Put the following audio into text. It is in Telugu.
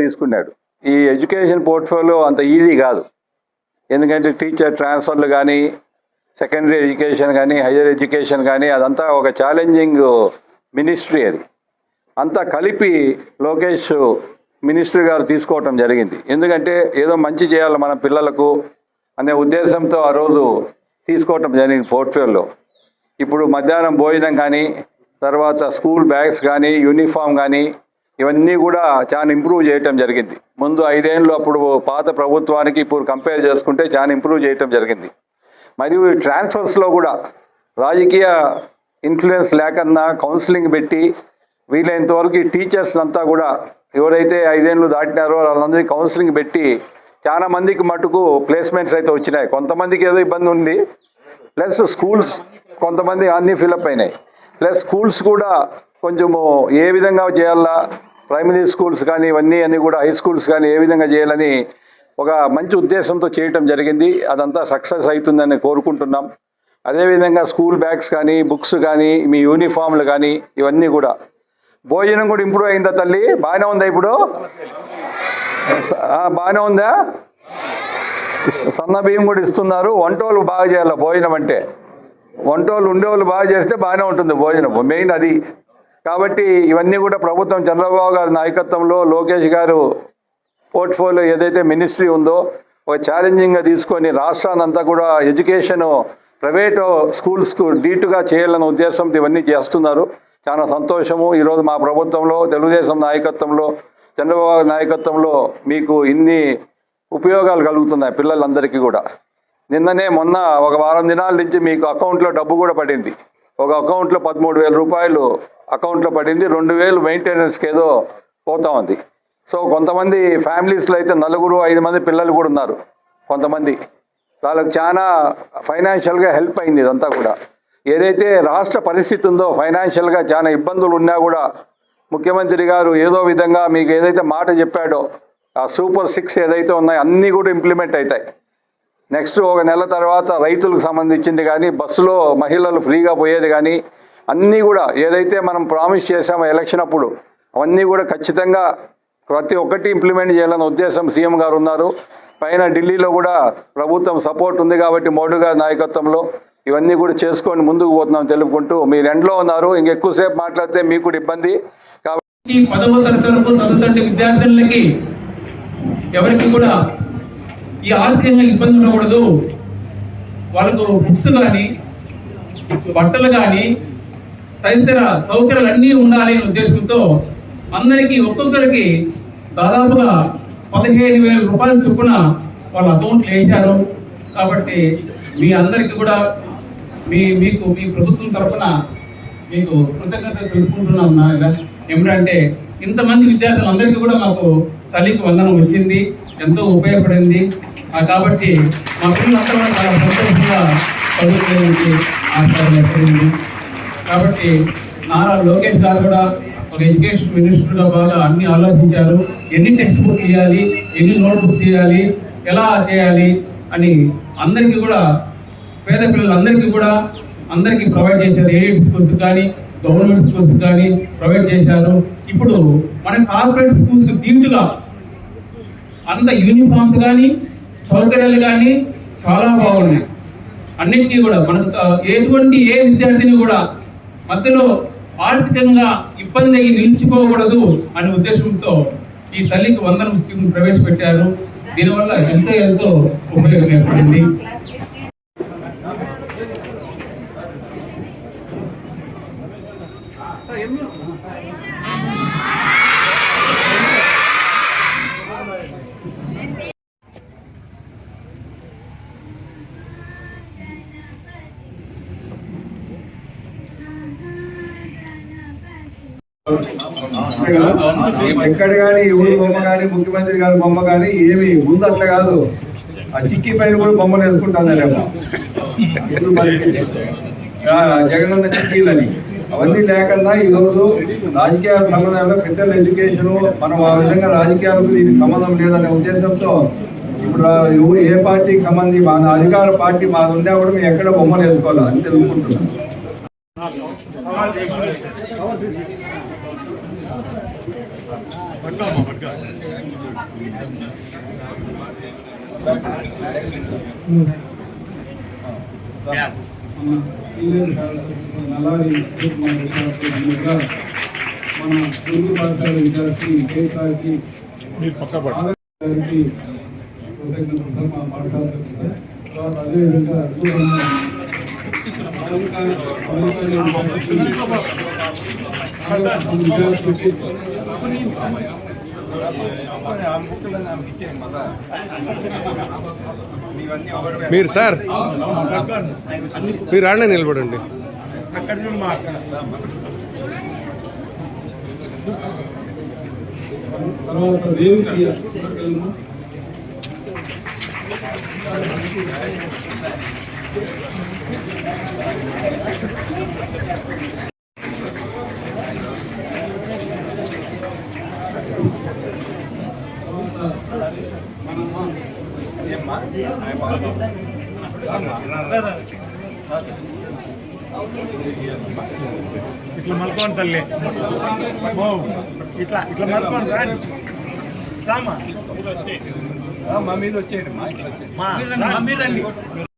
తీసుకున్నాడు. ఈ ఎడ్యుకేషన్ పోర్ట్ఫోలియో అంత ఈజీ కాదు. ఎందుకంటే టీచర్ ట్రాన్స్ఫర్లు కానీ సెకండరీ ఎడ్యుకేషన్ కానీ హయ్యర్ ఎడ్యుకేషన్ కానీ అదంతా ఒక ఛాలెంజింగ్ మినిస్ట్రీ అది. అంతా కలిపి లోకేష్ మినిస్టర్ గారు తీసుకోవటం జరిగింది. ఎందుకంటే ఏదో మంచి చేయాలి మన పిల్లలకు అనే ఉద్దేశంతో ఆ రోజు తీసుకోవటం జరిగింది పోర్ట్ఫోలియో. ఇప్పుడు మధ్యాహ్నం భోజనం కానీ తర్వాత స్కూల్ బ్యాగ్స్ కానీ యూనిఫామ్ కానీ ఇవన్నీ కూడా చాలా ఇంప్రూవ్ చేయటం జరిగింది. ముందు ఐదేళ్ళు అప్పుడు పాత ప్రభుత్వానికి ఇప్పుడు కంపేర్ చేసుకుంటే చాలా ఇంప్రూవ్ చేయటం జరిగింది. మరియు ఈ ట్రాన్స్ఫర్స్లో కూడా రాజకీయ ఇన్ఫ్లుయెన్స్ లేకుండా కౌన్సిలింగ్ పెట్టి వీలైనంత వరకు ఈ టీచర్స్ అంతా కూడా ఎవరైతే ఐదేళ్ళు దాటినారో వాళ్ళందరినీ కౌన్సిలింగ్ పెట్టి చాలా మందికి మటుకు ప్లేస్మెంట్స్ అయితే వచ్చినాయి. కొంతమందికి ఏదో ఇబ్బంది ఉంది. ప్లస్ స్కూల్స్ కొంతమంది అన్నీ ఫిలప్ అయినాయి. ప్లస్ స్కూల్స్ కూడా కొంచెము ఏ విధంగా చేయాలా? ప్రైమరీ స్కూల్స్ కానీ ఇవన్నీ అన్నీ కూడా హై స్కూల్స్ కానీ ఏ విధంగా చేయాలని ఒక మంచి ఉద్దేశంతో చేయటం జరిగింది. అదంతా సక్సెస్ అవుతుందని కోరుకుంటున్నాం. అదేవిధంగా స్కూల్ బ్యాగ్స్ కానీ బుక్స్ కానీ మీ యూనిఫామ్లు కానీ ఇవన్నీ కూడా భోజనం కూడా ఇంప్రూవ్ అయిందా తల్లి? బాగానే ఉందా ఇప్పుడు? బాగానే ఉందా? సన్న బియ్యం కూడా ఇస్తున్నారు. వంటోళ్ళు బాగా చేయాలి భోజనం అంటే. వంటోళ్ళు ఉండేవాళ్ళు బాగా చేస్తే బాగానే ఉంటుంది భోజనం. మెయిన్ అది. కాబట్టి ఇవన్నీ కూడా ప్రభుత్వం చంద్రబాబు గారి నాయకత్వంలో లోకేష్ గారు పోర్ట్ఫోలియో ఏదైతే మినిస్ట్రీ ఉందో ఒక ఛాలెంజింగ్గా తీసుకొని రాష్ట్రాన్నంతా కూడా ఎడ్యుకేషన్ ప్రైవేటు స్కూల్స్కు డీటుగా చేయాలన్న ఉద్దేశంతో ఇవన్నీ చేస్తున్నారు. చాలా సంతోషము. ఈరోజు మా ప్రభుత్వంలో తెలుగుదేశం నాయకత్వంలో చంద్రబాబు గారి నాయకత్వంలో మీకు ఇన్ని ఉపయోగాలు కలుగుతున్నాయి పిల్లలందరికీ కూడా. నిన్ననే మొన్న ఒక వారం దినాల నుంచి మీకు అకౌంట్లో డబ్బు కూడా పడింది. ఒక అకౌంట్లో పదమూడు వేల రూపాయలు అకౌంట్లో పడింది. రెండు వేలు మెయింటెనెన్స్కి ఏదో పోతా ఉంది. సో కొంతమంది ఫ్యామిలీస్లో అయితే నలుగురు ఐదు మంది పిల్లలు కూడా ఉన్నారు. కొంతమంది. వాళ్ళకి చాలా ఫైనాన్షియల్గా హెల్ప్ అయింది ఇదంతా కూడా. ఏదైతే రాష్ట్ర పరిస్థితి ఉందో ఫైనాన్షియల్గా చాలా ఇబ్బందులు ఉన్నా కూడా ముఖ్యమంత్రి గారు ఏదో విధంగా మీకు ఏదైతే మాట చెప్పాడో ఆ సూపర్ సిక్స్ ఏదైతే ఉన్నాయో అన్నీ కూడా ఇంప్లిమెంట్ అవుతాయి. నెక్స్ట్ ఒక నెల తర్వాత రైతులకు సంబంధించింది కానీ బస్సులో మహిళలు ఫ్రీగా పోయేది కానీ అన్నీ కూడా ఏదైతే మనం ప్రామిస్ చేసామో ఎలక్షన్ అప్పుడు అవన్నీ కూడా ఖచ్చితంగా ప్రతి ఒక్కటి ఇంప్లిమెంట్ చేయాలన్న ఉద్దేశం సీఎం గారు ఉన్నారు. పైన ఢిల్లీలో కూడా ప్రభుత్వం సపోర్ట్ ఉంది కాబట్టి మోడీ గారి నాయకత్వంలో ఇవన్నీ కూడా చేసుకొని ముందుకు పోతున్నాం తెలుపుకుంటూ. మీరు ఎండ్లో ఉన్నారు ఇంకెక్కువసేపు మాట్లాడితే మీకు కూడా ఇబ్బంది. కాబట్టి పదవ తరగతి వరకు చదువుతుంటే విద్యార్థులకి ఎవరికి కూడా ఈ ఆర్థికంగా ఇబ్బంది ఉండకూడదు. వాళ్ళకు బుక్స్ కానీ బట్టలు కానీ తదితర సౌకర్యాలు అన్నీ ఉండాలి అనే ఉద్దేశంతో అందరికీ ఒక్కొక్కరికి దాదాపుగా పదిహేను వేల రూపాయల చొప్పున వాళ్ళ అకౌంట్లు వేశారు. కాబట్టి మీ అందరికీ కూడా మీ మీకు మీ ప్రభుత్వం తరఫున మీకు కృతజ్ఞత తెలుపుకుంటున్నాం నాయన ఏమిటంటే ఇంతమంది విద్యార్థులందరికీ కూడా మాకు తల్లికి వందనం వచ్చింది ఎంతో ఉపయోగపడింది. కాబట్టి మా పిల్లలందరూ కూడా చాలా సంతోషంగా చదువుకోవడానికి ఆస్కారం ఏర్పడింది. కాబట్టి నారా లోకేష్ గారు కూడా ఒక ఎడ్యుకేషన్ మినిస్టర్గా బాగా అన్ని ఆలోచించారు. ఎన్ని టెక్స్ట్ బుక్ ఇవ్వాలి ఎన్ని నోట్ బుక్స్ ఇవ్వాలి ఎలా చేయాలి అని అందరికీ కూడా పేద పిల్లలందరికీ కూడా అందరికీ ప్రొవైడ్ చేశారు ఎయిడ్ స్కూల్స్ కానీ గవర్నమెంట్ స్కూల్స్ కానీ ప్రొవైడ్ చేశారు. ఇప్పుడు మన కార్పొరేట్ స్కూల్స్ దీటుగా అంత యూనిఫామ్స్ కానీ సౌకర్యాలు కానీ చాలా బాగున్నాయి. అన్నింటినీ కూడా మనకు ఎటువంటి ఏ విద్యార్థిని కూడా మధ్యలో ఆర్థికంగా ఇబ్బంది అయ్యి నిలిచిపోకూడదు అనే ఉద్దేశంతో ఈ తల్లికి వందల స్కీమ్ ప్రవేశపెట్టారు. దీనివల్ల ఎంతో ఎంతో ఉపయోగం ఏర్పడింది. ఎక్కడ కానీ ఎవరు బొమ్మ కానీ ముఖ్యమంత్రి గారి బొమ్మ కానీ ఏమి ముందు అట్లా కాదు. ఆ చిక్కి పైన కూడా బొమ్మలు వేసుకుంటానేమో ఇప్పుడు మరి జగనన్న చిక్కీలని అవన్నీ లేకుండా ఈరోజు రాజకీయాల సంబంధంలో పెద్దల ఎడ్యుకేషన్ మనం ఆ విధంగా రాజకీయాలకు దీనికి సంబంధం లేదనే ఉద్దేశంతో ఇప్పుడు ఏ పార్టీకి సంబంధించి మన అధికార పార్టీ మాది ఉన్నా కూడా మేము ఎక్కడ బొమ్మలు వేసుకోవాలి అని తెలుసుకుంటున్నాం మన తెలుగు భాషల విద్యార్థి కేసార్కి మీరు పక్క పడ గారికి కృతజ్ఞతలు మా పాఠశాల తరఫున. తర్వాత అదేవిధంగా దూరన్న అలంకార- అలంకార విద్యార్థులకి మీరు సార్ మీరు ఆడనే నిలబడండి. తర్వాత ఇట్లా మలుకోండి తల్లి ఓ, ఇట్లా ఇట్లా మలుకోండి రాండి. రామ్మా. మా మీద వచ్చేయండి మా ఇట్లా వచ్చేయండి మా, రా.